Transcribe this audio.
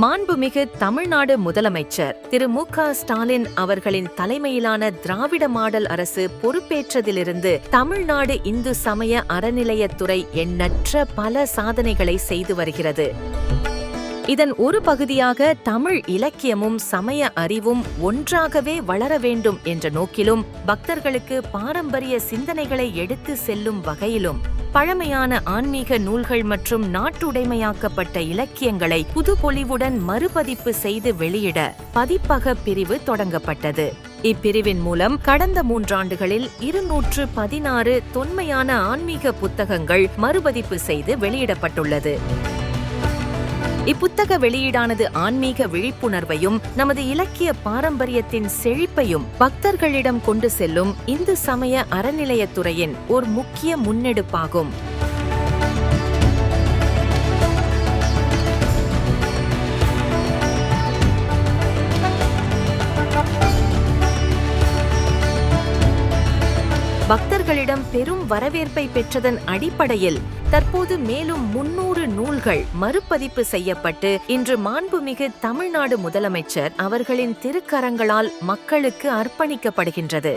மாண்புமிகு தமிழ்நாடு முதலமைச்சர் திரு மு க. ஸ்டாலின் அவர்களின் தலைமையிலான திராவிட மாடல் அரசு பொறுப்பேற்றதிலிருந்து தமிழ்நாடு இந்து சமய அறநிலையத்துறை எண்ணற்ற பல சாதனைகளை செய்து வருகிறது. இதன் ஒரு பகுதியாக தமிழ் இலக்கியமும் சமய அறிவும் ஒன்றாகவே வளர வேண்டும் என்ற நோக்கிலும் பக்தர்களுக்கு பாரம்பரிய சிந்தனைகளை எடுத்து செல்லும் வகையிலும் பழமையான ஆன்மீக நூல்கள் மற்றும் நாட்டுடைமையாக்கப்பட்ட இலக்கியங்களை புதுப்பொலிவுடன் மறுபதிப்பு செய்து வெளியிட பதிப்பக பிரிவு தொடங்கப்பட்டது. இப்பிரிவின் மூலம் கடந்த மூன்றாண்டுகளில் இருநூற்று பதினாறு தொன்மையான ஆன்மீக புத்தகங்கள் மறுபதிப்பு செய்து வெளியிடப்பட்டுள்ளது. இப்புத்தக வெளியீடானது ஆன்மீக விழிப்புணர்வையும் நமது இலக்கிய பாரம்பரியத்தின் செழிப்பையும் பக்தர்களிடம் கொண்டு செல்லும் இந்து சமய அறநிலையத்துறையின் ஒரு முக்கிய முன்னெடுப்பாகும். பக்தர்களிடம் பெரும் வரவேற்பை பெற்றதன் அடிப்படையில் தற்போது மேலும் முன்னூறு நூல்கள் மறுபதிப்பு செய்யப்பட்டு இன்று மாண்புமிகு தமிழ்நாடு முதலமைச்சர் அவர்களின் திருக்கரங்களால் மக்களுக்கு அர்ப்பணிக்கப்படுகின்றது.